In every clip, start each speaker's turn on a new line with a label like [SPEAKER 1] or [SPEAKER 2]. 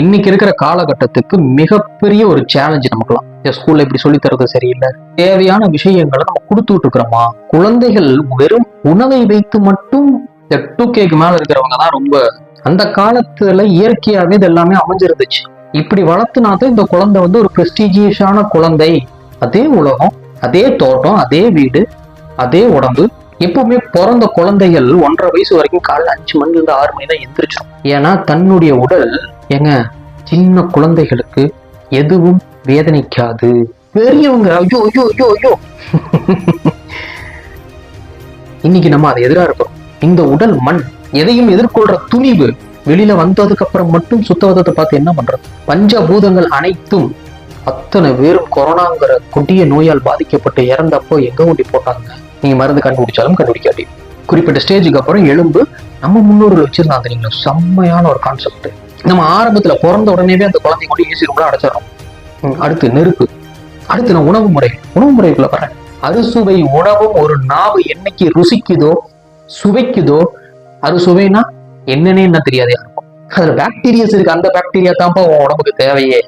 [SPEAKER 1] இன்னைக்கு இருக்கிற காலகட்டத்துக்கு மிகப்பெரிய ஒரு சேலஞ்சு நமக்குலாம் ஸ்கூல்ல இப்படி சொல்லி தரது சரியில்லை. தேவையான விஷயங்களை நம்ம கொடுத்துட்டு இருக்கிறோமா? குழந்தைகள் வெறும் உணவை வைத்து மட்டும் இந்த டூ கேக்கு மேல இருக்கிறவங்க தான் ரொம்ப. அந்த காலத்துல இயற்கையாவே இது எல்லாமே அமைஞ்சிருந்துச்சு. இப்படி வளர்த்துனாதான் இந்த குழந்தை வந்து ஒரு பிரஸ்டீஜியஸான குழந்தை. அதே உலகம் அதே தோட்டம் அதே வீடு அதே உடம்பு. எப்பவுமே பிறந்த குழந்தைகள் ஒன்றரை வயசு வரைக்கும் காலைல அஞ்சு மணில இருந்து ஆறு மணி தான் எந்திரிச்சிடும் ஏன்னா தன்னுடைய உடல் ஏங்க சின்ன குழந்தைகளுக்கு எதுவும் வேதனைக்காது. பெரியவங்க ஐயோ ஐயோ ஐயோ ஐயோ. இன்னைக்கு நம்ம அதை எதிரா இருக்கிறோம் இந்த உடல் மண் எதையும் எதிர்கொள்ற துணிவு வெளியில வந்ததுக்கு அப்புறம் மட்டும் சுத்தவதத்தை பார்த்து என்ன பண்றது? பஞ்சபூதங்கள் அனைத்தும் அத்தனை பேரும் கொரோனாங்கிற கொடிய நோயால் பாதிக்கப்பட்டு இறந்தப்போ எங்க ஊட்டி போட்டாங்க? நீங்க மருந்து கண்டுபிடிச்சாலும் கண்டுபிடிக்காட்டி குறிப்பிட்ட ஸ்டேஜுக்கு அப்புறம் எலும்பு நம்ம முன்னோர்கள் வச்சிருந்தாங்க. நீங்க செம்மையான ஒரு கான்செப்ட் நம்ம ஆரம்பத்துல பிறந்த உடனேவே அந்த குழந்தை கொண்டு ஏசி ரூம்ல அடைச்சிடறோம். அடுத்து நெருப்பு. அடுத்து நான் உணவு முறை. உணவு முறைக்குள்ள வரேன். அறுசுவை உணவும் ஒரு நாவு என்னைக்கு ருசிக்குதோ சுவைக்குதோ அறுசுவைனா என்னன்னே என்ன தெரியாது இருக்கும். அதுல பாக்டீரியாஸ் இருக்கு. அந்த பாக்டீரியா தான்ப்பா உன் உடம்புக்கு தேவையே.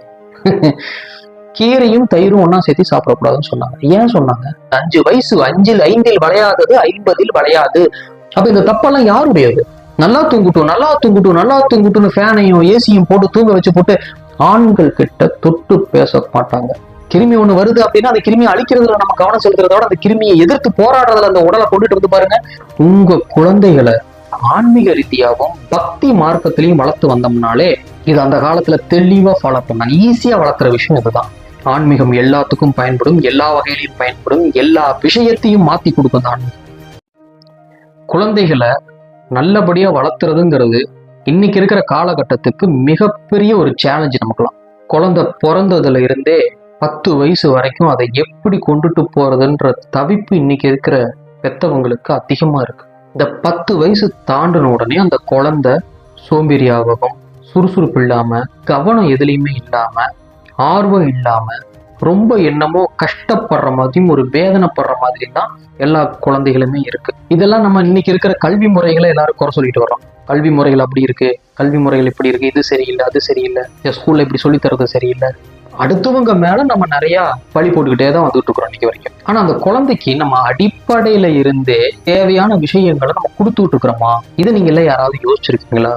[SPEAKER 1] கீரையும் தயிரும் ஒண்ணா சேர்த்து சாப்பிடக்கூடாதுன்னு சொன்னாங்க. ஏன் சொன்னாங்க? அஞ்சு வயசு அஞ்சில் ஐந்தில் விளையாதது ஐம்பதில் விளையாது. அப்ப இந்த தப்பெல்லாம் யாருடையது? நல்லா தூங்குட்டும் நல்லா தூங்குட்டும் நல்லா தூங்குட்டும்னு ஃபேனையும் ஏசியும் போட்டு தூங்க வச்சு போட்டு ஆண்கள் கிட்ட தொட்டு பேச மாட்டாங்க. கிருமி ஒண்ணு வருது அப்படின்னா அந்த கிருமியை அழிக்கிறதுல நம்ம கவனம் செலுத்துறத விட அந்த கிருமியை எதிர்த்து போராடுறதுல அந்த உடலை கொண்டுட்டு வந்து பாருங்க. உங்க குழந்தைகளை ஆன்மீக ரீதியாகவும் பக்தி மார்க்கத்திலையும் வளர்த்து வந்தோம்னாலே இது அந்த காலத்துல தெளிவா ஃபாலோ பண்ணாங்க ஈஸியா வளர்க்குற விஷயம் இதுதான். ஆன்மீகம் எல்லாத்துக்கும் பயன்படும் எல்லா வகையிலையும் பயன்படும் எல்லா விஷயத்தையும் மாத்தி கொடுக்கும் ஆன்மீகம். குழந்தைகளை நல்லபடியாக வளர்த்துறதுங்கிறது இன்னைக்கு இருக்கிற காலகட்டத்துக்கு மிகப்பெரிய ஒரு சேலஞ்சு நமக்குலாம் குழந்தை பிறந்ததுல இருந்தே பத்து வயசு வரைக்கும் அதை எப்படி கொண்டுட்டு போறதுன்ற தவிப்பு இன்னைக்கு இருக்கிற பெத்தவங்களுக்கு அதிகமா இருக்கு. இந்த பத்து வயசு தாண்டின உடனே அந்த குழந்தை சோம்பேறியாகவும் சுறுசுறுப்பு இல்லாம கவனம் எதுலையுமே இல்லாம ஆர்வம் இல்லாம ரொம்ப என்னமோ கஷ்டப்படுற மாதிரியும் ஒரு வேதனைப்படுற மாதிரி தான் எல்லா குழந்தைகளுமே இருக்கு. இதெல்லாம் நம்ம இன்னைக்கு இருக்கிற கல்வி முறைகளை எல்லாரும் குறை சொல்லிட்டு வரோம் கல்வி முறைகள் அப்படி இருக்கு. கல்வி முறைகள் இப்படி இருக்கு. இது சரியில்லை அது சரியில்லை. இந்த ஸ்கூல்ல இப்படி சொல்லி தரது சரியில்லை. அடுத்தவங்க மேல நம்ம நிறைய பழி போட்டுக்கிட்டே தான் வந்துட்டு இருக்கிறோம் இன்னைக்கு வரைக்கும். ஆனா அந்த குழந்தைக்கு நம்ம அடிப்படையில இருந்தே தேவையான விஷயங்களை நம்ம கொடுத்துட்டு இருக்கிறோமா இதை நீங்க எல்லாம் யாராவது யோசிச்சிருக்கீங்களா?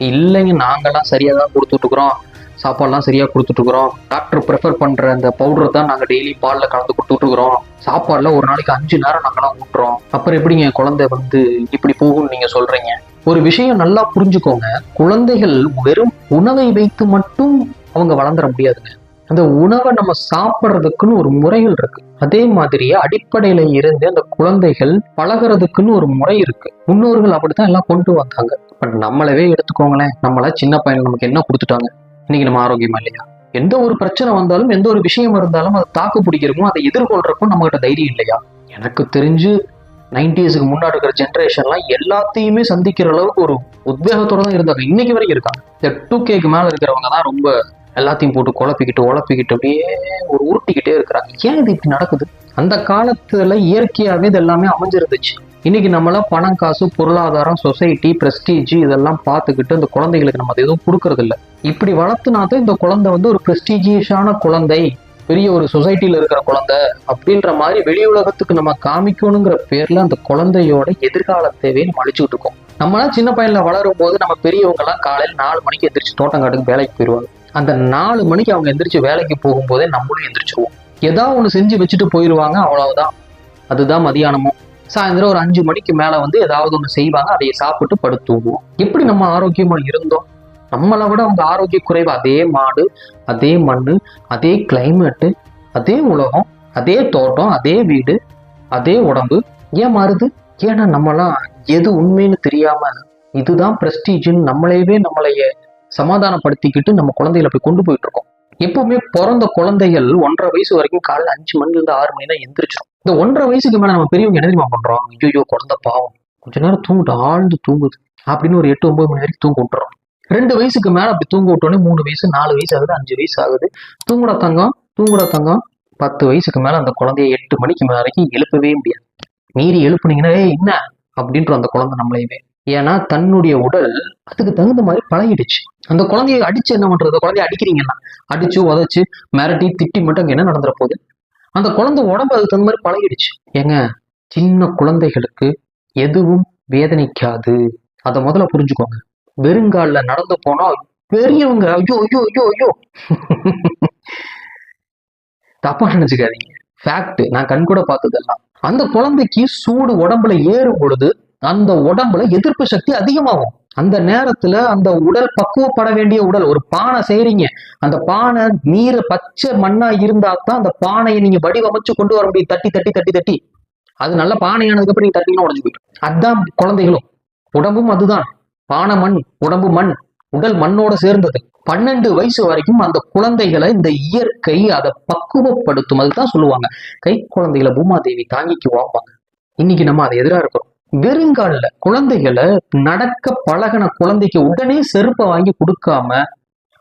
[SPEAKER 1] இல்லைங்க நாங்கெல்லாம் சரியா தான் கொடுத்துட்டு இருக்கிறோம் சாப்பாடுலாம் சரியா கொடுத்துட்ருக்குறோம் டாக்டர் ப்ரிஃபர் பண்ற அந்த பவுடர் தான் நாங்கள் டெய்லி பால்ல கலந்து கொடுத்துட்ருக்குறோம் சாப்பாடில் ஒரு நாளைக்கு அஞ்சு நேரம் நாங்களாம் ஊட்டுறோம். அப்புறம் எப்படிங்க குழந்தை வந்து இப்படி போகும்னு நீங்கள் சொல்றீங்க? ஒரு விஷயம் நல்லா புரிஞ்சுக்கோங்க. குழந்தைகள் வெறும் உணவை வைத்து மட்டும் அவங்க வளர்ந்துட முடியாதுங்க. அந்த உணவை நம்ம சாப்பிட்றதுக்குன்னு ஒரு முறைகள் இருக்கு. அதே மாதிரியே அடிப்படையில இருந்து அந்த குழந்தைகள் பழகுறதுக்குன்னு ஒரு முறை இருக்கு. முன்னோர்கள் அப்படித்தான் எல்லாம் கொண்டு வந்தாங்க. பட் நம்மளவே எடுத்துக்கோங்களேன். நம்மள சின்ன பையன் நமக்கு என்ன கொடுத்துட்டாங்க? இன்னைக்கு நம்ம ஆரோக்கியமா இல்லையா? எந்த ஒரு பிரச்சனை வந்தாலும் எந்த ஒரு விஷயம் இருந்தாலும் அதை தாக்கு பிடிக்கிறக்கும் அதை எதிர்கொள்றக்கும் நம்ம கிட்ட தைரியம் இல்லையா? எனக்கு தெரிஞ்சு நைன்டிஸுக்கு முன்னாடி இருக்கிற ஜென்ரேஷன்லாம் எல்லாத்தையுமே சந்திக்கிற அளவுக்கு ஒரு உத்வேகத்தோட தான் இருந்தாங்க. இன்னைக்கு வரைக்கும் இருக்காங்க. இந்த டூ கேக்கு மேல இருக்கிறவங்க தான் ரொம்ப எல்லாத்தையும் போட்டு குழப்பிக்கிட்டு உழப்பிக்கிட்டு அப்படியே ஒரு உருட்டிக்கிட்டே இருக்கிறாங்க. ஏன் இது இப்படி நடக்குது? அந்த காலத்துல இயற்கையாவே இது எல்லாமே அமைஞ்சிருந்துச்சு. இன்னைக்கு நம்மளாம் பணம் காசு பொருளாதாரம் சொசைட்டி பிரஸ்டீஜ் இதெல்லாம் பார்த்துக்கிட்டு இந்த குழந்தைகளுக்கு நம்ம எதுவும் கொடுக்கறதில்ல. இப்படி வளர்த்துனாதான் இந்த குழந்தை வந்து ஒரு பிரஸ்டீஜியஸான குழந்தை பெரிய ஒரு சொசைட்டில இருக்கிற குழந்தை அப்படின்ற மாதிரி வெளி உலகத்துக்கு நம்ம காமிக்கணுங்கிற பேர்ல அந்த குழந்தையோட எதிர்காலத்தைவே நம்ம அழிச்சுட்டு இருக்கோம். நம்மளாம் சின்ன பையன்ல வளரும் போது நம்ம பெரியவங்க எல்லாம் காலையில நாலு மணிக்கு எந்திரிச்சு தோட்டங்காட்டுக்கு வேலைக்கு போயிடுவாங்க அந்த நாலு மணிக்கு அவங்க எந்திரிச்சு வேலைக்கு போகும்போதே நம்மளும் எந்திரிச்சிருவோம். ஏதாவது ஒன்று செஞ்சு வச்சுட்டு போயிடுவாங்க அவ்வளவுதான். அதுதான் மதியானமும் சாயந்தரம் ஒரு அஞ்சு மணிக்கு மேலே வந்து ஏதாவது ஒன்று செய்வாங்க அதைய சாப்பிட்டு படுத்துவோம். எப்படி நம்ம ஆரோக்கியமாக இருந்தோம்? நம்மளை விட அவங்க ஆரோக்கிய குறைவு. அதே மாடு அதே மண் அதே கிளைமேட்டு அதே உலகம் அதே தோட்டம் அதே வீடு அதே உடம்பு. ஏன் மாறுது? ஏன்னா நம்மலாம் எது உண்மைன்னு தெரியாம இதுதான் பிரஸ்டீஜ்னு நம்மளையவே நம்மளைய சமாதானப்படுத்திக்கிட்டு நம்ம குழந்தைகளை போய் கொண்டு போயிட்டு இருக்கோம். எப்பவுமே பிறந்த குழந்தைகள் ஒன்றரை வயசு வரைக்கும் காலைல அஞ்சு மணில இருந்து ஆறு மணி தான் எந்திரிச்சிடும் இந்த ஒன்றரை வயசுக்கு மேலே நம்ம பெரியவங்க என்ன தெரியுமா பண்றோம்? ஐயோ குழந்தை பாவம். கொஞ்ச நேரம் தூங்கிட்டு ஆழ்ந்து தூங்குது. அப்படின்னு ஒரு எட்டு ஒன்பது மணி வரைக்கும் தூங்க விட்டுறோம். ரெண்டு வயசுக்கு மேல அப்படி தூங்க விட்டோன்னே மூணு வயசு நாலு வயசு ஆகுது அஞ்சு வயசு ஆகுது. தூங்குற தங்கம் தூங்குட தங்கம். பத்து வயசுக்கு மேல அந்த குழந்தைய எட்டு மணிக்கு மேல வரைக்கும் எழுப்பவே முடியாது. மீறி எழுப்புனீங்கன்னா ஏய் என்ன? அப்படின்ற அந்த குழந்தை நம்மளையுமே ஏன்னா தன்னுடைய உடல் அதுக்கு தகுந்த மாதிரி பழகிடுச்சு. அந்த குழந்தைய அடிச்சு என்ன பண்றது? குழந்தைய அடிக்கிறீங்கன்னா அடிச்சு உதச்சு மிரட்டி திட்டி மட்டும் அங்க என்ன நடந்துற போகுது? அந்த குழந்தை உடம்பு அதுக்கு தகுந்த மாதிரி பழகிடுச்சு. ஏங்க சின்ன குழந்தைகளுக்கு எதுவும் வேதனைக்காது. அதை முதல்ல புரிஞ்சுக்கோங்க. வெறுங்கால நடந்து போனா பெரியவங்க ஐயோ ஐயோ ஐயோ ஐயோ. தப்பா நினைச்சுக்காதீங்க. ஃபேக்ட் நான் கண் கூட பார்த்ததெல்லாம். அந்த குழந்தைக்கு சூடு உடம்புல ஏறும் பொழுது அந்த உடம்புல எதிர்ப்பு சக்தி அதிகமாகும். அந்த நேரத்துல அந்த உடல் பக்குவப்பட வேண்டிய உடல் ஒரு பானை செய்றீங்க. அந்த பானை நீர் பச்சை மண்ணா இருந்தா தான் அந்த பானையை நீங்க வடிவமைச்சு கொண்டு வர முடியும். தட்டி தட்டி தட்டி தட்டி. அது நல்ல பானையானதுக்கு அப்புறம் நீங்க தட்டினா உடஞ்சு போயிடும். அதான் குழந்தைகளும். உடம்பும் அதுதான். பானை மண் உடம்பு மண் உடல் மண்ணோட சேர்ந்தது. பன்னெண்டு வயசு வரைக்கும் அந்த குழந்தைகளை இந்த இயற்கை அதை பக்குவப்படுத்தும். அதுதான் சொல்லுவாங்க. கை குழந்தைகளை பூமாதேவி தாங்கிக்கு வாப்பாங்க இன்னைக்கு நம்ம அதை எதிரா இருக்கிறோம். வெறுங்காலில் குழந்தைகளை நடக்க பழகின குழந்தைக்கு உடனே செருப்பை வாங்கி கொடுக்காம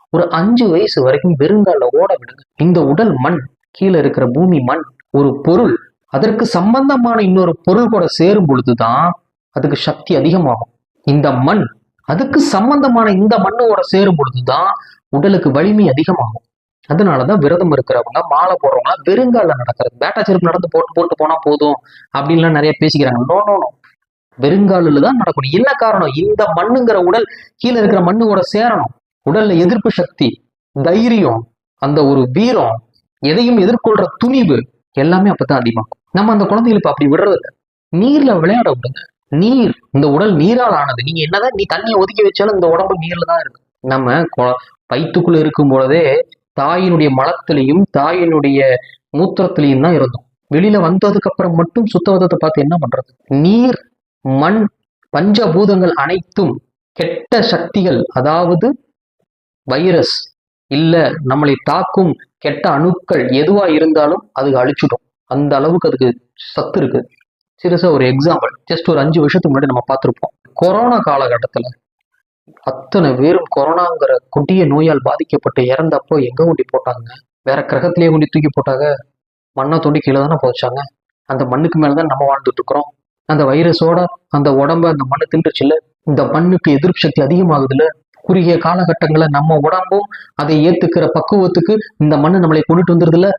[SPEAKER 1] ஒரு அஞ்சு வயசு வரைக்கும் வெறுங்கால ஓட விடுங்க. இந்த உடல் மண் கீழே இருக்கிற பூமி மண் ஒரு பொருள் அதற்கு சம்பந்தமான இன்னொரு பொருள் கூட சேரும் பொழுதுதான் அதுக்கு சக்தி அதிகமாகும். இந்த மண் அதுக்கு சம்பந்தமான இந்த மண்ணோட சேரும் பொழுதுதான் உடலுக்கு வலிமை அதிகமாகும். அதனாலதான் விரதம் இருக்கிறவங்க மாலை போடுறவங்க வெறுங்கால நடக்கிறது. பேட்டா செருப்பு நடந்து போட்டு போட்டு போனா போதும் அப்படின்லாம் நிறைய பேசிக்கிறாங்க. நோ நோ நோ வெறுங்காலில் தான் நடக்கணும். என்ன காரணம்? இந்த மண்ணுங்கிற உடல் கீழே இருக்கிற மண்ணோட சேரணும். உடல்ல எதிர்ப்பு சக்தி தைரியம் அந்த ஒரு வீரம் எதையும் எதிர்கொள்ற துணிவு எல்லாமே அப்பதான் அதிகமாகும். நம்ம அந்த குழந்தைகளுக்கு அப்படி விடுறது நீர்ல விளையாட விடுங்க. நீர் இந்த உடல் நீரால் ஆனது. நீங்க என்னதான் நீ தண்ணியை ஒதுக்கி வச்சாலும் இந்த உடம்பு நீர்ல தான் இருக்கு. நம்ம கொ- இருக்கும் பொழுதே தாயினுடைய மலத்திலையும் தாயினுடைய மூத்திரத்திலையும் தான் இருந்தோம். வெளியில வந்ததுக்கு அப்புறம் மட்டும் சுத்தவதத்தை பார்த்து என்ன பண்றது? நீர் மண் பஞ்சபூதங்கள் அனைத்தும் கெட்ட சக்திகள் அதாவது வைரஸ் இல்ல நம்மளை தாக்கும் கெட்ட அணுக்கள் எதுவா இருந்தாலும் அது அழிச்சிடும். அந்த அளவுக்கு அதுக்கு சத்து இருக்கு. சிறுசா ஒரு எக்ஸாம்பிள் ஜஸ்ட் ஒரு அஞ்சு வருஷத்துக்கு முன்னாடி நம்ம பார்த்துருப்போம். கொரோனா காலகட்டத்துல அத்தனை பேரும் கொரோனாங்கிற கொடிய நோயால் பாதிக்கப்பட்டு இறந்தப்போ எங்க கொண்டு போட்டாங்க? வேற கிரகத்திலேயே கொண்டு தூக்கி போட்டாங்க. மண்ணை தோண்டி கீழே தானே போச்சாங்க அந்த மண்ணுக்கு மேலதான் நம்ம வாழ்ந்துட்டு இருக்கிறோம். அந்த வைரஸோட அந்த உடம்ப அந்த மண்ணு தின்றுச்சுல்ல இந்த மண்ணுக்கு எதிர்ப்பு சக்தி அதிகமாகுதுல்ல. குறுகிய காலகட்டங்களை நம்ம உடம்பும் அதை ஏத்துக்கிற பக்குவத்துக்கு இந்த மண்ணு நம்மளை கொண்டுட்டு வந்துருதுல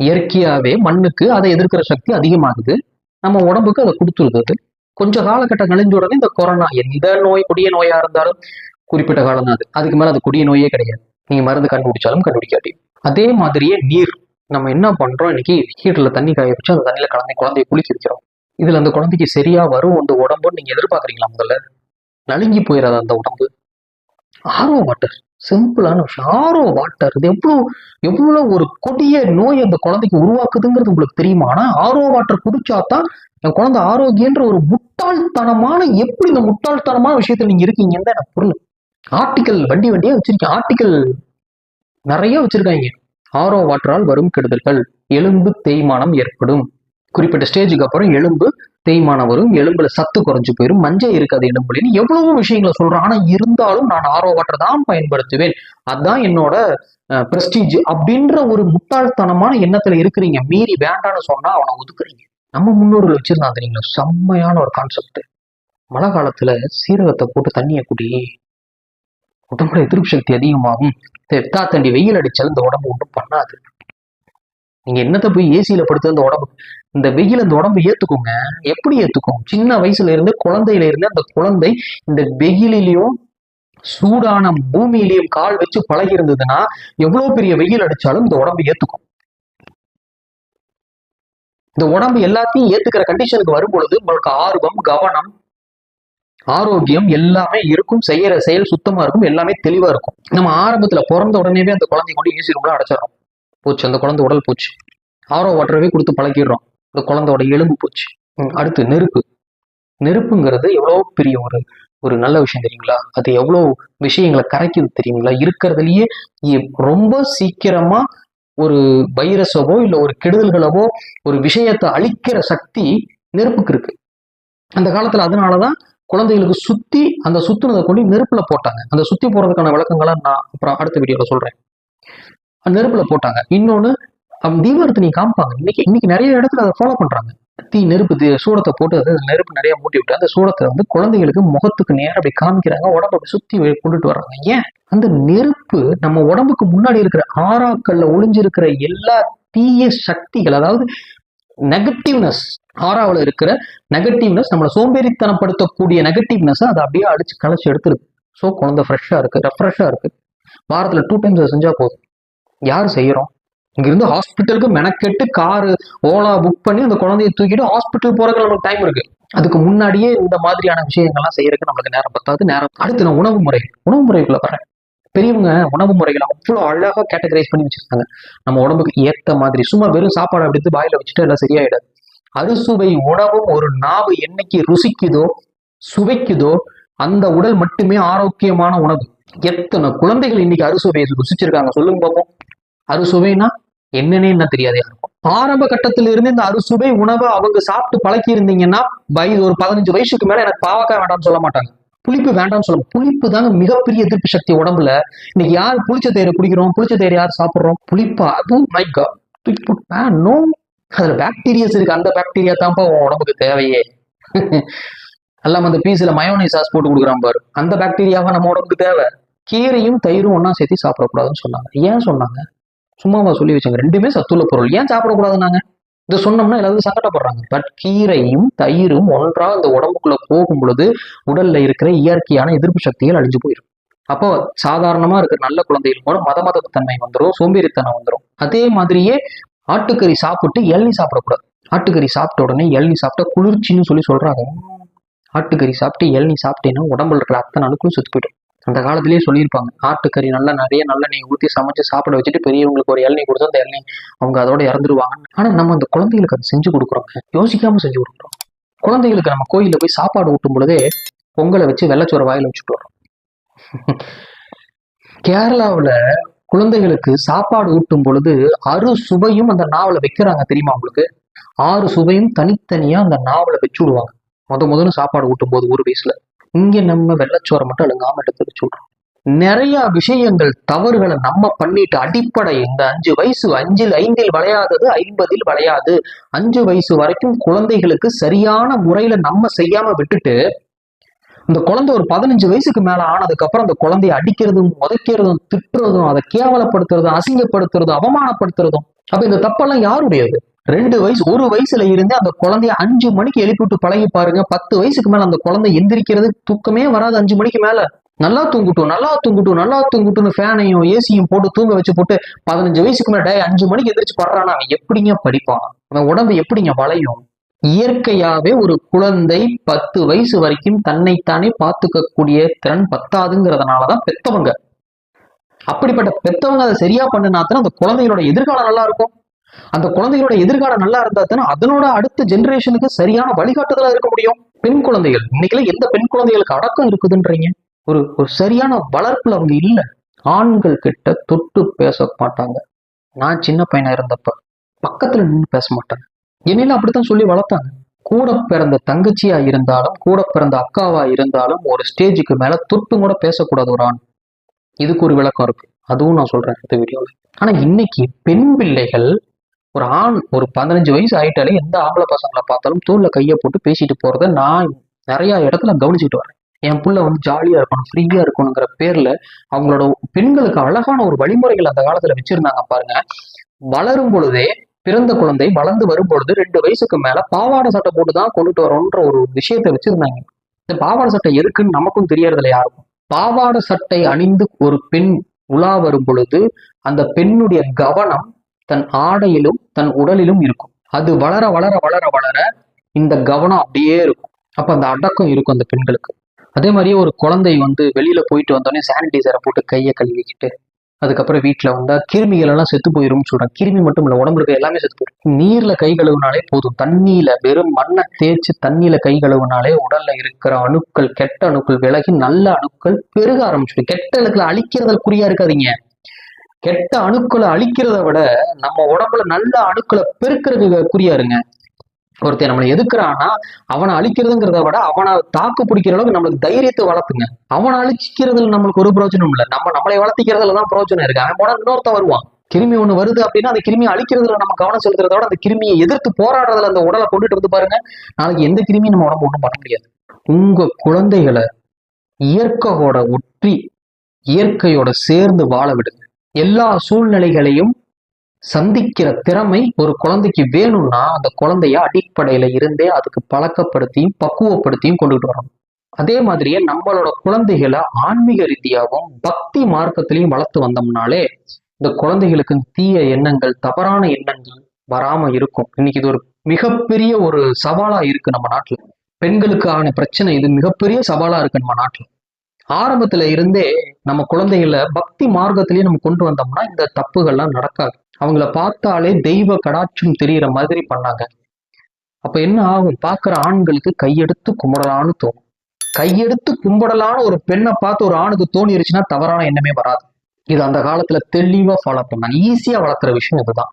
[SPEAKER 1] இயற்கையாவே மண்ணுக்கு அதை எதிர்க்கிற சக்தி அதிகமாகுது. நம்ம உடம்புக்கு அதை கொடுத்துருது கொஞ்ச காலகட்டம் கழிஞ்ச உடனே இந்த கொரோனா எந்த நோய் கொடிய நோயா இருந்தாலும் குறிப்பிட்ட காலம் தான் அது. அதுக்கு மேல அது கொடிய நோயே கிடையாது. நீங்க மருந்து கண்டுபிடிச்சாலும் கண்டுபிடிக்காட்டி. அதே மாதிரியே நீர். நம்ம என்ன பண்றோம்? இன்னைக்கு ஹீட்டர்ல தண்ணி காய வச்சு அந்த தண்ணியில கலந்து குழந்தைய குளிக்க வைக்கிறோம். இதுல அந்த குழந்தைக்கு சரியா வரும் அந்த உடம்புன்னு நீங்க எதிர்பார்க்குறீங்களா முதல்ல? நலுங்கி போயிடாத அந்த உடம்பு. ஆரோ வாட்டர் சிம்பிளான விஷயம். ஆரோ வாட்டர் இது எவ்வளோ எவ்வளவு ஒரு கொடிய நோய் அந்த குழந்தைக்கு உருவாக்குதுங்கிறது உங்களுக்கு தெரியுமா? ஆனா ஆரோ வாட்டர் குடிச்சாதான் என் குழந்தை ஆரோக்கியன்ற ஒரு முட்டாள்தனமான எப்படி இந்த முட்டாள்தனமான விஷயத்துல நீங்க இருக்கீங்கன்னு தான் எனக்கு பொருள் ஆர்டிக்கல் வண்டி வண்டியே வச்சிருக்கேன். ஆர்டிக்கல் நிறைய வச்சிருக்காங்க. ஆரோ வாட்டரால் வரும் கெடுதல்கள். எலும்பு தேய்மானம் ஏற்படும். குறிப்பிட்ட ஸ்டேஜுக்கு அப்புறம் எலும்பு தேய்மானம் வரும் எலும்புல சத்து குறைஞ்சு போயிடும் மஞ்சள் இருக்காது எலும்புலன்னு எவ்வளவோ விஷயங்களை சொல்றேன். ஆனா இருந்தாலும் நான் ஆரோ வாட்டர் தான் பயன்படுத்துவேன். அதான் என்னோட பிரஸ்டீஜ் அப்படின்ற ஒரு முட்டாள்தனமான எண்ணத்துல இருக்கிறீங்க. மீறி வேண்டான்னு சொன்னா அவனை ஒதுக்குறீங்க. நம்ம முன்னோர்கள் வச்சிருந்தாங்க தெரியுங்களா? செம்மையான ஒரு கான்செப்ட் மழை காலத்துல சீரகத்தை போட்டு தண்ணியை குடி. உடம்புல எதிர்ப்பு சக்தி அதிகமாகும். தண்டி வெயில் அடிச்சாலும் இந்த உடம்பு ஒன்றும் பண்ணாது. நீங்க என்னத்தை போய் ஏசியில படுத்து அந்த உடம்பு இந்த வெயில் அந்த உடம்பு ஏத்துக்கோங்க. எப்படி ஏத்துக்கும்? சின்ன வயசுல இருந்து குழந்தையில இருந்து அந்த குழந்தை இந்த வெயிலிலையும் சூடான பூமியிலையும் கால் வச்சு பழகி இருந்ததுன்னா எவ்வளவு பெரிய வெயில் அடிச்சாலும் இந்த உடம்பு ஏத்துக்கும். இந்த உடம்பு எல்லாத்தையும் ஏத்துக்கிற கண்டிஷனுக்கு வரும் பொழுது உங்களுக்கு ஆர்வம் கவனம் ஆரோக்கியம் எல்லாமே இருக்கும். செய்யற செயல் சுத்தமா இருக்கும். எல்லாமே தெளிவா இருக்கும். நம்ம ஆரம்பத்துல பிறந்த உடனேவே அந்த குழந்தைய கொண்டு ஏசி ரூம்ல அடைச்சிடறோம் போச்சு. அந்த குழந்தை உடல் போச்சு. ஆரோ வாட்டரவே கொடுத்து பழகிடுறோம் அந்த குழந்தையோட எலும்பு போச்சு. அடுத்து நெருப்பு. நெருப்புங்கிறது எவ்வளோ பெரிய ஒரு ஒரு நல்ல விஷயம் தெரியுங்களா? அது எவ்வளோ விஷயங்களை கரைக்குது தெரியுங்களா? இருக்கிறதுலயே ரொம்ப சீக்கிரமா ஒரு வைரஸவோ இல்லை ஒரு கெடுதல்களவோ ஒரு விஷயத்தை அழிக்கிற சக்தி நெருப்புக்கு இருக்கு. அந்த காலத்துல அதனாலதான் குழந்தைகளுக்கு சுத்தி அந்த சுத்துனதை கொண்டு நெருப்புல போட்டாங்க. அந்த சுத்தி போறதுக்கான விளக்கங்களை நான் அப்புறம் அடுத்த வீடியோல சொல்றேன். நெருப்புல போட்டாங்க. இன்னொன்னு அவன் தீபாவளி நீ காமிப்பாங்க. இன்னைக்கு இன்னைக்கு நிறைய இடத்துல அதை ஃபாலோ பண்றாங்க. தீ நெருப்பு சூடத்தை போட்டு அது நெருப்பு நிறைய மூட்டி விட்டு அந்த சூடத்தை வந்து குழந்தைகளுக்கு முகத்துக்கு நேரம் அப்படி காமிக்கிறாங்க. உடம்பு அப்படி சுத்தி கொண்டுட்டு வர்றாங்க. ஏன்? அந்த நெருப்பு நம்ம உடம்புக்கு முன்னாடி இருக்கிற ஆறாக்கள்ல ஒளிஞ்சிருக்கிற எல்லா தீய சக்திகள் அதாவது நெகட்டிவ்னஸ் ஆறாவில் இருக்கிற நெகட்டிவ்னஸ் நம்மளை சோம்பேறித்தனப்படுத்தக்கூடிய நெகட்டிவ்னஸ் அதை அப்படியே அடிச்சு கலைச்சு எடுத்துருக்கு. ஸோ குழந்தை ஃப்ரெஷ்ஷாக இருக்கு ரெஃப்ரெஷ்ஷாக இருக்கு. வாரத்தில் டூ டைம்ஸ் செஞ்சால் போதும். யார் செய்கிறோம் இங்கிருந்து ஹாஸ்பிட்டலுக்கு மெனக்கெட்டு காரு ஓலா புக் பண்ணி அந்த குழந்தைய தூக்கிட்டு ஹாஸ்பிட்டல் போறதுக்கு நமக்கு டைம் இருக்கு. அதுக்கு முன்னாடியே இந்த மாதிரியான விஷயங்கள்லாம் செய்யறதுக்கு நம்மளுக்கு நேரம் பத்தாது நேரம் அடுத்து நான் உணவு முறை உணவு முறைக்குள்ள வர்றேன். பெரியவங்க உணவு முறைகளை அவ்வளோ அழகாக கேட்டகரைஸ் பண்ணி வச்சிருக்காங்க. நம்ம உடம்புக்கு ஏற்ற மாதிரி சும்மா வெறும் சாப்பாடு அப்படி எடுத்து வாயில வச்சுட்டு எல்லாம் சரியாயிடாது. அறுசுவை உணவும் ஒரு நாவு என்னைக்கு ருசிக்குதோ சுவைக்குதோ அந்த உடல் மட்டுமே ஆரோக்கியமான உணவு. எத்தனை குழந்தைகள் இன்னைக்கு அறுசுவையை ருசிச்சிருக்காங்க சொல்லுங்க பார்ப்போம் அறுசுவைனா என்னன்னே என்ன தெரியாது. யாருக்கும் ஆரம்ப கட்டத்துல இருந்து இந்த அறுசுவை உணவை அவங்க சாப்பிட்டு பழக்கி இருந்தீங்கன்னா வயது ஒரு பதினஞ்சு வயசுக்கு மேல எனக்கு பாவக்காய் வேண்டாம்னு சொல்ல மாட்டாங்க. புளிப்பு வேண்டாம்னு சொல்ல புளிப்பு தாங்க மிகப்பெரிய எதிர்ப்பு சக்தி உடம்புல. இன்னைக்கு யார் புளிச்ச தயிரை குடிக்கிறோம்? புளிச்ச தயிர் யார் சாப்பிடுறோம்? புளிப்பா? அதுவும் மைக்கா நோ அதுல பாக்டீரியாஸ் இருக்கு. அந்த பாக்டீரியா தான்ப்பா உன் உடம்புக்கு தேவையே. எல்லாம் அந்த பீஸ்ல மயோனை சாஸ் போட்டு கொடுக்குறான் பாரு. அந்த பாக்டீரியாவை நம்ம உடம்புக்கு தேவை. கீரையும் தயிரும் ஒன்னா சேர்த்து சாப்பிடக்கூடாதுன்னு சொன்னாங்க. ஏன் சொன்னாங்க? சும்மாவா சொல்லி வச்சாங்க. ரெண்டுமே சத்துள்ள பொருள். ஏன் சாப்பிடக்கூடாதுன்னாங்க? இதை சொன்னோம்னா எல்லாரும் சங்கடப்படுறாங்க. பட் கீரையும் தயிரும் ஒன்றா இந்த உடம்புக்குள்ள போகும் பொழுது உடல்ல இருக்கிற இயற்கையான எதிர்ப்பு சக்திகள் அழிஞ்சு போயிடும். அப்போ சாதாரணமா இருக்கிற நல்ல குழந்தைகள் கூட மத மத தன்மை வந்துடும் சோம்பேறித்தனம் வந்துடும் அதே மாதிரியே ஆட்டுக்கறி சாப்பிட்டு இளநீ சாப்பிடக்கூடாது. ஆட்டுக்கறி சாப்பிட்ட உடனே இளநீ சாப்பிட்டா குளிர்ச்சின்னு சொல்லி சொல்றாங்க. ஆட்டுக்கறி சாப்பிட்டு இளநீ சாப்பிட்டேன்னா உடம்புல இருக்கிற அத்தனை அணுக்களும் செத்து போயிடும். அந்த காலத்திலேயே சொல்லியிருப்பாங்க. ஆட்டுக்கறி நல்லா நிறைய நல்ல ஊற்றி சமைச்சு சாப்பிட வச்சுட்டு பெரியவங்களுக்கு ஒரு இளநீ கொடுத்தா அந்த இளநீ அவங்க அதோட இறந்துருவாங்க ஆனா நம்ம அந்த குழந்தைகளுக்கு அதை செஞ்சு கொடுக்குறோம் யோசிக்காம செஞ்சு கொடுக்குறோம். குழந்தைகளுக்கு நம்ம கோயில்ல போய் சாப்பாடு ஊட்டும் பொழுதே பொங்கலை வச்சு வெள்ளச்சோறு வாயில வச்சுட்டு வரோம் கேரளாவுல குழந்தைகளுக்கு சாப்பாடு ஊட்டும் பொழுது அறு சுவையும் அந்த நாவலை வைக்கிறாங்க தெரியுமா உங்களுக்கு? ஆறு சுவையும் தனித்தனியா அந்த நாவலை வச்சு விடுவாங்க. முத முதல்ல சாப்பாடு ஊட்டும் போது ஒரு வயசுல. இங்க நம்ம வெள்ளச்சோரை மட்டும் அழுங்காம எடுத்து சொல்றோம். நிறைய விஷயங்கள் தவறுகளை நம்ம பண்ணிட்டு அடிப்படை இந்த அஞ்சு வயசு அஞ்சில் ஐந்தில் விளையாதது ஐம்பதில் விளையாது. அஞ்சு வயசு வரைக்கும் குழந்தைகளுக்கு சரியான முறையில நம்ம செய்யாம விட்டுட்டு இந்த குழந்தை ஒரு பதினஞ்சு வயசுக்கு மேல ஆனதுக்கு அப்புறம் அந்த குழந்தைய அடிக்கிறதும் உதைக்கிறதும் திட்டுறதும் அதை கேவலப்படுத்துறதும் அசிங்கப்படுத்துறதும் அவமானப்படுத்துறதும் அப்ப இந்த தப்பெல்லாம் யாருடையது? ரெண்டு வயசு ஒரு வயசுல இருந்தே அந்த குழந்தைய அஞ்சு மணிக்கு எழுப்பிட்டு பழகி பாருங்க. பத்து வயசுக்கு மேல அந்த குழந்தை எந்திரிக்கிறது தூக்கமே வராது அஞ்சு மணிக்கு மேல. நல்லா தூங்கட்டும் நல்லா தூங்கட்டும் நல்லா தூங்கட்டும்னு ஃபேனையும் ஏசியும் போட்டு தூங்க வச்சு போட்டு பதினஞ்சு வயசுக்கு மேல டேய் அஞ்சு மணிக்கு எந்திரிச்சு படுறானா? அவன் எப்படிங்க படிப்பான்? அவன் உடம்பு எப்படிங்க வளையும்? இயற்கையாவே ஒரு குழந்தை பத்து வயசு வரைக்கும் தன்னைத்தானே பார்த்துக்கக்கூடிய திறன் பத்தாதுங்கிறதுனாலதான் பெத்தவங்க. அப்படிப்பட்ட பெத்தவங்க அதை சரியா பண்ணினாத்தான் அந்த குழந்தைகளோட எதிர்காலம் நல்லா இருக்கும். அந்த குழந்தைகளோட எதிர்காலம் நல்லா இருந்தா தானே அதனோட அடுத்த ஜென்ரேஷனுக்கு சரியான வழிகாட்டுதலா இருக்க முடியும்? பெண் குழந்தைகள். இன்னைக்குல எந்த பெண் குழந்தைகளுக்கு அடக்கம் இருக்குதுன்றீங்க? ஒரு ஒரு சரியான வளர்ப்புல அவங்க இல்ல. ஆண்கள் கிட்ட தொட்டு பேச மாட்டாங்க. நான் சின்ன பையனா இருந்தப்ப பக்கத்துல நின்று பேச மாட்டாங்க என்னையில அப்படித்தான் சொல்லி வளர்த்தாங்க. கூட பிறந்த தங்கச்சியா இருந்தாலும் கூட பிறந்த அக்காவா இருந்தாலும் ஒரு ஸ்டேஜுக்கு மேல தொட்டு கூட பேசக்கூடாது ஒரு ஆண். இதுக்கு ஒரு விளக்கம் இருக்கு. அதுவும் நான் சொல்றேன் இந்த வீடியோல. ஆனா இன்னைக்கு பெண் பிள்ளைகள் ஒரு ஆண் ஒரு பதினஞ்சு வயசு ஆயிட்டாலே எந்த ஆம்பளை பசங்களை பார்த்தாலும் தோல்ல கையை போட்டு பேசிட்டு போறத நான் நிறைய இடத்துல கவனிச்சுட்டு வரேன். என் புள்ள வந்து ஜாலியா இருக்கணும் ஃப்ரீயா இருக்கணுங்கிற பேர்ல அவங்களோட பெண்களுக்கு அழகான ஒரு வழிமுறைகள் அந்த காலத்துல வச்சிருந்தாங்க பாருங்க. வளரும் பொழுதே பிறந்த குழந்தை வளர்ந்து வரும் பொழுது ரெண்டு வயசுக்கு மேல பாவாடை சட்டை போட்டு தான் கொண்டுட்டு வரோன்ற ஒரு விஷயத்தை வச்சிருந்தாங்க. இந்த பாவாடை சட்டை எதுக்குன்னு நமக்கும் தெரியறதில்ல யாருக்கும். பாவாடை சட்டை அணிந்து ஒரு பெண் உலா வரும் பொழுது அந்த பெண்ணுடைய கவனம் தன் ஆடையிலும் தன் உடலிலும் இருக்கும். அது வளர வளர வளர வளர இந்த கவனம் அப்படியே இருக்கும். அப்ப அந்த அடக்கம் இருக்கும் அந்த பெண்களுக்கு. அதே மாதிரியே ஒரு குழந்தை வந்து வெளியில போயிட்டு வந்தோடனே சானிடைசரை போட்டு கையை கழுவிக்கிட்டு அதுக்கப்புறம் வீட்டில் வந்தா கிருமிகள் எல்லாம் செத்து போயிரும்னு சொல்றேன் கிருமி மட்டும் இல்லை உடம்புல இருக்க எல்லாமே செத்து போயிடும் நீர்ல கை கழுவுனாலே போதும். தண்ணியில வெறும் மண்ணை தேய்ச்சி தண்ணியில கை கழுவுனாலே உடல்ல இருக்கிற அணுக்கள் கெட்ட அணுக்கள் விலகி நல்ல அணுக்கள் பெருக ஆரம்பிச்சிடும். கெட்ட அணுக்களை அழிக்கிறதுல குறியா இருக்காதீங்க. கெட்ட அணுக்களை அழிக்கிறத விட நம்ம உடம்புல நல்ல அணுக்களை பெருக்கிறதுக்கு குறியா இருங்க ஒருத்தன் நம்மளை எதுக்குறான்னா அவனை அழிக்கிறதுங்கிறத விட அவனை தாக்கு பிடிக்கிற அளவுக்கு நம்மளுக்கு தைரியத்தை வளர்த்துங்க. அவனை அழிச்சிக்கிறதுல நம்மளுக்கு ஒரு பிரயோஜனம் இல்லை. நம்ம நம்மளை வளர்த்திக்கிறதுல தான் பிரயோஜனம் இருக்கு. அவன் போனா இன்னொருத்தன் வருவான். கிருமி ஒண்ணு வருது அப்படின்னா அந்த கிருமியை அழிக்கிறதுல நம்ம கவனம் செலுத்துறத விட அந்த கிருமியை எதிர்த்து போராடுறதுல அந்த உடலை கொண்டுட்டு வந்து பாருங்க நாளைக்கு எந்த கிருமியும் நம்ம உடம்பு ஒன்றும் பண்ண முடியாது. உங்க குழந்தைகளை இயற்கையோட ஒற்றி இயற்கையோட சேர்ந்து வாழ விடுங்க. எல்லா சூழ்நிலைகளையும் சந்திக்கிற திறமை ஒரு குழந்தைக்கு வேணும்னா அந்த குழந்தைய அடிப்படையில இருந்தே அதுக்கு பழக்கப்படுத்தியும் பக்குவப்படுத்தியும் கொண்டுட்டு வரணும். அதே மாதிரியே நம்மளோட குழந்தைகளை ஆன்மீக ரீதியாகவும் பக்தி மார்க்கத்திலையும் வளர்த்து வந்தோம்னாலே இந்த குழந்தைகளுக்கு தீய எண்ணங்கள் தவறான எண்ணங்கள் வராம இருக்கும். இன்னைக்கு இது ஒரு மிகப்பெரிய ஒரு சவாலா இருக்கு நம்ம நாட்டுல. பெண்களுக்கான பிரச்சனை இது மிகப்பெரிய சவாலா இருக்கு நம்ம நாட்டுல. ஆரம்பத்துல இருந்தே நம்ம குழந்தைகளை பக்தி மார்க்கத்திலேயே நம்ம கொண்டு வந்தோம்னா இந்த தப்புகள்லாம் நடக்காது. அவங்கள பார்த்தாலே தெய்வ கடாட்சம் தெரியிற மாதிரி பண்ணாங்க. அப்ப என்ன ஆகும்? பார்க்குற ஆண்களுக்கு கையெடுத்து கும்பிடலான்னு தோணும். கையெடுத்து கும்பிடலான்னு ஒரு பெண்ணை பார்த்து ஒரு ஆணுக்கு தோணிருச்சுன்னா தவறான எண்ணமே வராது. இது அந்த காலத்துல தெளிவா ஃபாலோ பண்ணாங்க. ஈஸியா வளர்க்குற விஷயம் இதுதான்.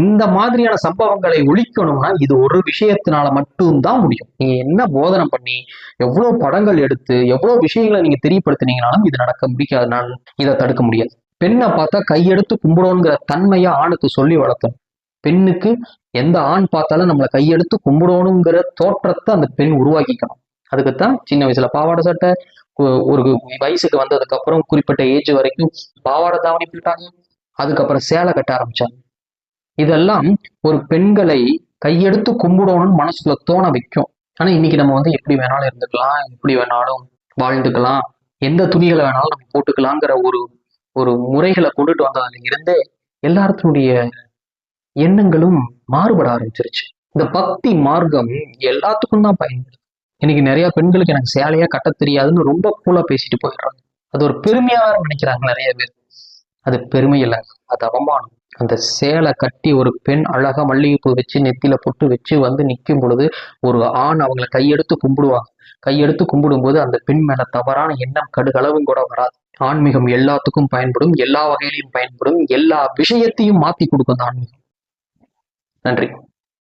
[SPEAKER 1] இந்த மாதிரியான சம்பவங்களை ஒழிக்கணும்னா இது ஒரு விஷயத்தினால மட்டும்தான் முடியும். நீங்க என்ன போதனை பண்ணி எவ்வளவு படங்கள் எடுத்து எவ்வளவு விஷயங்களை நீங்க தெரியப்படுத்தினீங்கனாலும் இது நடக்க முடியாது நான் இதை தடுக்க முடியாது. பெண்ணை பார்த்தா கையெடுத்து கும்பிடோங்கிற தன்மையை ஆணுக்கு சொல்லி வளர்த்தணும் பெண்ணுக்கு எந்த ஆண் பார்த்தாலும் நம்மளை கையெடுத்து கும்பிடணுங்கிற தோற்றத்தை அந்த பெண் உருவாக்கிக்கணும். அதுக்குத்தான் சின்ன வயசுல பாவாடை சட்டை ஒரு வயசுக்கு வந்ததுக்கு அப்புறம் குறிப்பிட்ட ஏஜ் வரைக்கும் பாவாடை தாவணி போட்டாங்க. அதுக்கப்புறம் சேலை கட்ட ஆரம்பிச்சாங்க. இதெல்லாம் ஒரு பெண்களை கையெடுத்து கும்பிடணும்னு மனசுல தோண வைக்கும். ஆனா இன்னைக்கு நம்ம வந்து எப்படி வேணாலும் இருந்துக்கலாம் எப்படி வேணாலும் வாழ்ந்துக்கலாம் எந்த துணிகளை வேணாலும் நம்ம போட்டுக்கலாங்கிற ஒரு ஒரு முறைகளை கொண்டுட்டு வந்ததுல இருந்தே எல்லாத்தினுடைய எண்ணங்களும் மாறுபட ஆரம்பிச்சிருச்சு. இந்த பக்தி மார்க்கம் எல்லாத்துக்கும் தான் பயன்படுது. இன்னைக்கு நிறைய பெண்களுக்கு எனக்கு சேலையா கட்ட தெரியாதுன்னு ரொம்ப கூலா பேசிட்டு போயிடுறாங்க. அது ஒரு பெருமையா நினைக்கிறாங்க நிறைய பேர். அது பெருமை இல்லைங்க அது அவமானம். அந்த சேலை கட்டி ஒரு பெண் அழகா மல்லிகைப்பூ வச்சு நெத்தியில் பொட்டு வச்சு வந்து நிற்கும் பொழுது ஒரு ஆண் அவங்கள கையெடுத்து கும்பிடுவாங்க. கையெடுத்து கும்பிடும்போது அந்த பெண் மேலே தவறான எண்ணம் கடுகளவும் கூட வராது. ஆன்மீகம் எல்லாத்துக்கும் பயன்படும் எல்லா வகையிலையும் பயன்படும் எல்லா விஷயத்தையும் மாற்றி கொடுக்கும் அந்த ஆன்மீகம். நன்றி.